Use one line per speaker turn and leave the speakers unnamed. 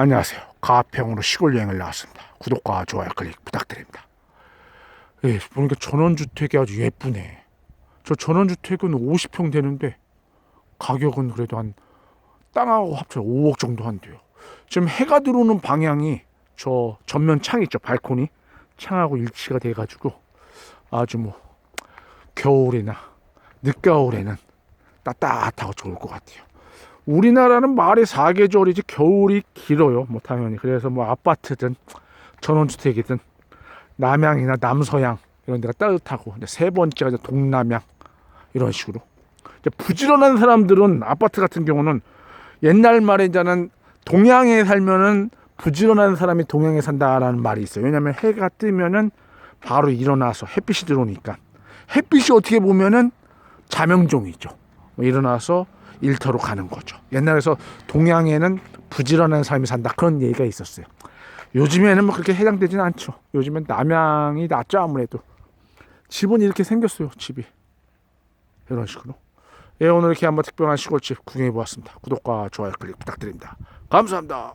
안녕하세요. 가평으로 시골 여행을 나왔습니다. 구독과 좋아요 클릭 부탁드립니다. 예, 보니까 전원주택이 아주 예쁘네. 저 전원주택은 50평 되는데 가격은 그래도 한 땅하고 합쳐 5억 정도 한대요. 지금 해가 들어오는 방향이 저 전면 창 있죠, 발코니 창하고 일치가 돼가지고 아주 뭐 겨울이나 늦가을에는 따뜻하고 좋을 것 같아요. 우리나라는 말이 사계절이지 겨울이 길어요. 뭐 당연히 그래서 뭐 아파트든 전원주택이든 남양이나 남서양 이런 데가 따뜻하고 이제 세 번째가 이제 동남양 이런 식으로 이제 부지런한 사람들은 아파트 같은 경우는 옛날 말에 이제는 동양에 살면은 부지런한 사람이 동양에 산다라는 말이 있어요. 왜냐하면 해가 뜨면은 바로 일어나서 햇빛이 들어오니까 햇빛이 어떻게 보면은 자명종이죠. 뭐 일어나서 일터로 가는 거죠. 옛날에서 동양에는 부지런한 사람이 산다 그런 얘기가 있었어요. 요즘에는 뭐 그렇게 해당되지는 않죠. 요즘엔 남양이 낫죠 아무래도. 집은 이렇게 생겼어요 집이 이런 식으로. 예 오늘 이렇게 한번 특별한 시골집 구경해 보았습니다. 구독과 좋아요 클릭 부탁드립니다. 감사합니다.